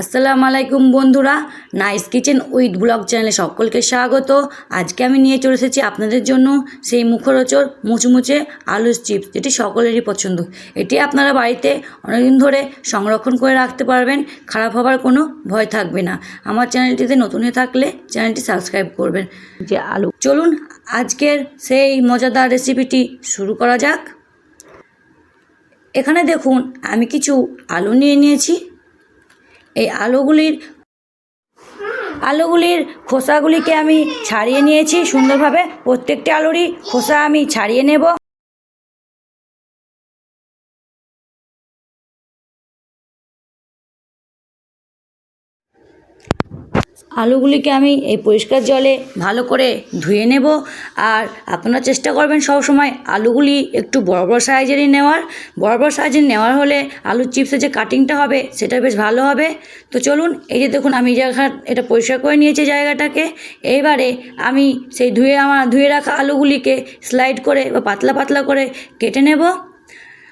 আসসালামু আলাইকুম বন্ধুরা নাইস কিচেন উইথ ব্লগ চ্যানেলে সকলকে স্বাগত। আজকে আমি নিয়ে চলে এসেছি আপনাদের জন্য সেই মুখরোচর মুচমুচে আলুর চিপস যেটি সকলেরই পছন্দ। এটি আপনারা বাড়িতে অনেকদিন ধরে সংরক্ষণ করে রাখতে পারবেন খারাপ হবার কোনো ভয় থাকবে না। আমার চ্যানেলটিতে নতুন হয়ে থাকলে চ্যানেলটি সাবস্ক্রাইব করবেন। যে আলু। চলুন আজকের সেই মজাদার রেসিপিটি শুরু করা যাক। এখানে দেখুন আমি কিছু আলু নিয়ে নিয়েছি। এই আলোগুলির আলোগুলির খোসাগুলিকে আমি ছাড়িয়ে নিয়েছি সুন্দরভাবে। প্রত্যেকটি আলোরই খোসা আমি ছাড়িয়ে নেব। আলুগুলিকে আমি এই পরিষ্কার জলে ভালো করে ধুয়ে নেব। আর আপনারা চেষ্টা করবেন সব সময় আলুগুলি একটু বড় বড় সাইজেরই নেওয়ার। বড় বড় সাইজের নেওয়ার হলে আলুর চিপসের যে কাটিংটা হবে সেটা বেশ ভালো হবে। তো চলুন, এই যে দেখুন, আমি জায়গা এটা পরিষ্কার করে নিয়েছি জায়গাটাকে। এইবারে আমি সেই ধুয়ে আমার ধুয়ে রাখা আলুগুলিকে স্লাইড করে বা পাতলা পাতলা করে কেটে নেব।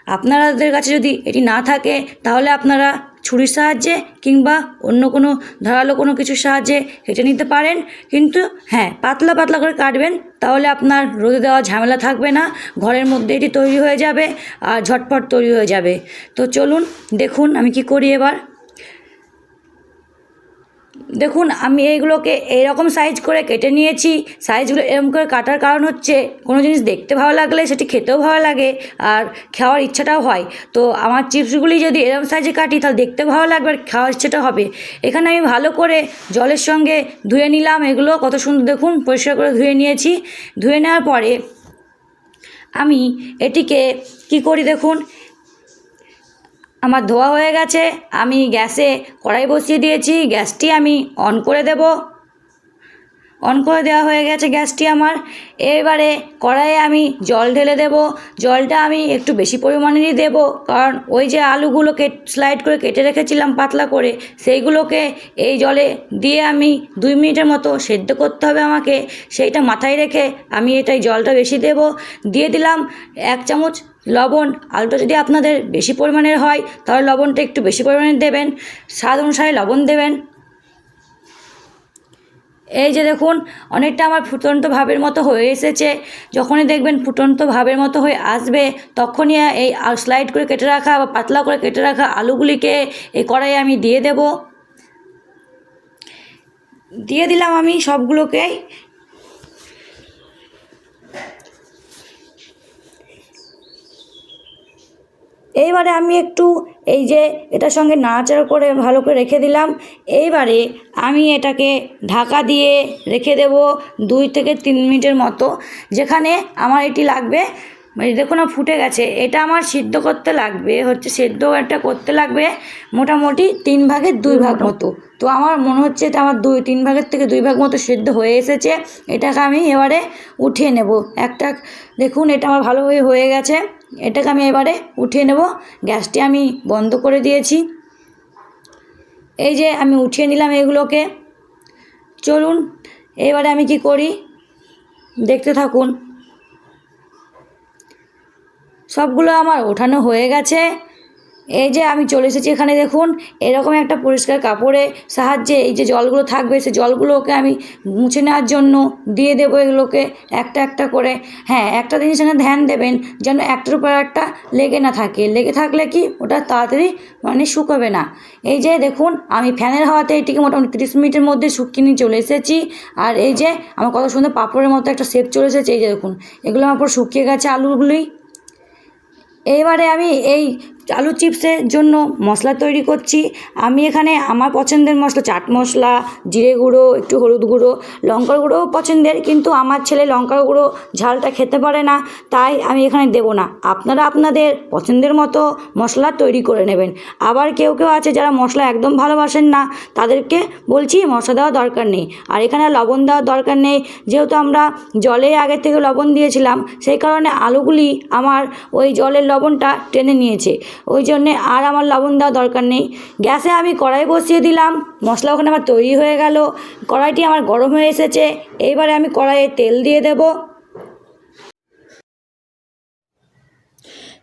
আপনাদের কাছে যদি এটি না থাকে, তাহলে আপনারা ছুরির সাহায্যে কিংবা অন্য কোনো ধারালো কোনো কিছুর সাহায্যে কেটে নিতে পারেন। কিন্তু হ্যাঁ পাতলা পাতলা করে কাটবেন, তাহলে আপনার রোদে দেওয়া ঝামেলা থাকবে না। ঘরের মধ্যে এটি তৈরি হয়ে যাবে আর ঝটপট তৈরি হয়ে যাবে। তো চলুন, দেখুন আমি কি করি এবার। দেখুন, আমি এইগুলোকে এইরকম সাইজ করে কেটে নিয়েছি। সাইজগুলো এরকম করে কাটার কারণ হচ্ছে, কোনো জিনিস দেখতে ভালো লাগলে সেটি খেতেও ভালো লাগে আর খাওয়ার ইচ্ছাটাও হয়। তো আমার চিপসগুলি যদি এরকম সাইজে কাটি, তাহলে দেখতে ভালো লাগবে আর খাওয়ার ইচ্ছাটা হবে। এখানে আমি ভালো করে জলের সঙ্গে ধুয়ে নিলাম এগুলো, কত সুন্দর দেখুন, পরিষ্কার করে ধুয়ে নিয়েছি। ধুয়ে নেওয়ার পরে আমি এটিকে কি করি দেখুন আমার ধোয়া হয়ে গেছে, আমি গ্যাসে কড়াই বসিয়ে দিয়েছি, গ্যাসটি আমি অন করে দেব। অন করে দেওয়া হয়ে গেছে গ্যাসটি আমার। এবারে কড়াইয়ে আমি জল ঢেলে দেব। জলটা আমি একটু বেশি পরিমাণেরই দেব, কারণ ওই যে আলুগুলোকে স্লাইড করে কেটে রেখেছিলাম পাতলা করে, সেইগুলোকে এই জলে দিয়ে আমি দুই মিনিটের মতো সেদ্ধ করতে হবে আমাকে। সেইটা মাথায় রেখে আমি এটাই জলটা বেশি দেব। দিয়ে দিলাম এক চামচ লবণ, আলুটা যদি আপনাদের বেশি পরিমাণের হয়, তাহলে লবণটা একটু বেশি পরিমাণে দেবেন। স্বাদ অনুসারে লবণ দেবেন। এই যে দেখুন, অনেকটা আমার ফুটন্ত ভাবের মতো হয়ে এসেছে। যখনই দেখবেন ফুটন্ত ভাবের মতো হয়ে আসবে, তখনই এই স্লাইড করে কেটে রাখা বা পাতলা করে কেটে রাখা আলুগুলিকে এই কড়াইয়ে আমি দিয়ে দেব। দিয়ে দিলাম আমি সবগুলোকেই এইবারে আমি একটু এই যে এটার সঙ্গে নাড়াচাড়া করে ভালো করে রেখে দিলাম। এইবারে আমি এটাকে ঢাকা দিয়ে রেখে দেব দুই থেকে তিন মিনিটের মতো। যেখানে আমার এটি লাগবে দেখুন না ফুটে গেছে। এটা আমার সিদ্ধ করতে লাগবে হচ্ছে সেদ্ধ একটা করতে লাগবে মোটামুটি তিন ভাগের দুই ভাগ মতো। তো আমার মনে হচ্ছে এটা আমার দুই তিন ভাগের থেকে দুই ভাগ মতো সেদ্ধ হয়ে এসেছে। এটাকে আমি এবারে উঠিয়ে নেব। একটা দেখুন এটা আমার ভালোভাবে হয়ে গেছে। এটাকে আমি এবারে উঠিয়ে নেব। গ্যাসটি আমি বন্ধ করে দিয়েছি। এই যে আমি উঠিয়ে নিলাম এগুলোকে। চলুন এবারে আমি কি করি? দেখতে থাকুন। সবগুলো আমার ওঠানো হয়ে গেছে। এই যে আমি চলে এসেছি এখানে দেখুন, এরকম একটা পরিষ্কার কাপড়ে সাহায্যে এই যে জলগুলো থাকবে সে জলগুলোকে আমি মুছে নেওয়ার জন্য দিয়ে দেবো এগুলোকে একটা একটা করে। হ্যাঁ একটা জিনিস এখানে ধ্যান দেবেন যেন একটার উপর একটা লেগে না থাকে। লেগে থাকলে কি? ওটা তাড়াতাড়ি মানে শুকাবে না। এই যে দেখুন, আমি ফ্যানের হাওয়াতে এটিকে মোটামুটি তিরিশ মিনিটের মধ্যে শুকিয়ে নিয়ে চলে এসেছি। আর এই যে আমার কত সুন্দর পাঁপড়ের মতো একটা শেপ চলে এসেছে। এই যে দেখুন, এগুলো আমার পুরো শুকিয়ে গেছে আলুগুলোই এইবারে আমি এই আলু চিপসের জন্য মশলা তৈরি করছি। আমি এখানে আমার পছন্দের মশলা, চাট মশলা, জিরে গুঁড়ো, একটু হলুদ গুঁড়ো, লঙ্কার গুঁড়োও পছন্দের, কিন্তু আমার ছেলে লঙ্কার গুঁড়ো ঝালটা খেতে পারে না, তাই আমি এখানে দেবো না। আপনারা আপনাদের পছন্দের মতো মশলা তৈরি করে নেবেন। আবার কেউ কেউ আছে যারা মশলা একদম ভালোবাসেন না, তাদেরকে বলছি মশলা দেওয়ার দরকার নেই। আর এখানে লবণ দেওয়ার দরকার নেই। যেহেতু আমরা জলে আগে থেকে লবণ দিয়েছিলাম, সেই কারণে আলুগুলি আমার ওই জলের লবণটা টেনে নিয়েছে। ওই জন্যে আর আমার লবণ দেওয়ার দরকার নেই। গ্যাসে আমি কড়াই বসিয়ে দিলাম, মশলা ওখানে আমার তৈরি হয়ে গেল। কড়াইটি আমার গরম হয়ে এসেছে, এইবারে আমি কড়াইয়ে তেল দিয়ে দেব।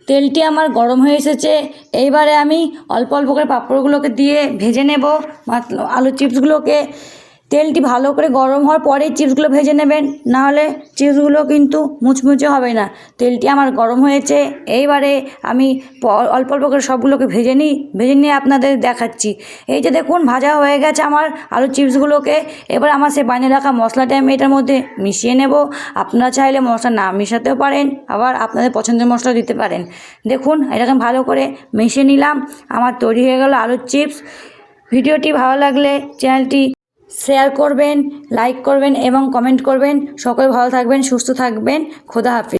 তেলটি আমার গরম হয়ে এসেছে, এইবারে আমি অল্প অল্প করে পাঁপড়গুলোকে দিয়ে ভেজে নেব আলু চিপসগুলোকে তেলটি ভালো করে গরম হওয়ার পরেই চিপসগুলো ভেজে নেবেন। নাহলে চিপসগুলো কিন্তু মুচমুচে হবে না। তেলটি আমার গরম হয়েছে। এইবারে আমি অল্প অল্প করে সবগুলোকে ভেজে নিই। ভেজে নিয়ে আপনাদের দেখাচ্ছি। এই যে দেখুন, ভাজা হয়ে গেছে আমার আলু চিপসগুলোকে। এবার আমার সে বানিয়ে রাখা মশলাটা আমি এটার মধ্যে মিশিয়ে নেব। আপনারা চাইলে মশলা না মেশাতেও পারেন, আবার আপনাদের পছন্দের মশলা দিতে পারেন। দেখুন, এটাকে ভালো করে মিশিয়ে নিলাম। আমার তৈরি হয়ে গেল আলুর চিপস। ভিডিওটি ভালো লাগলে চ্যানেলটি শেয়ার করবেন লাইক করবেন এবং কমেন্ট করবেন। সকলে ভালো থাকবেন সুস্থ থাকবেন। খোদা হাফিজ।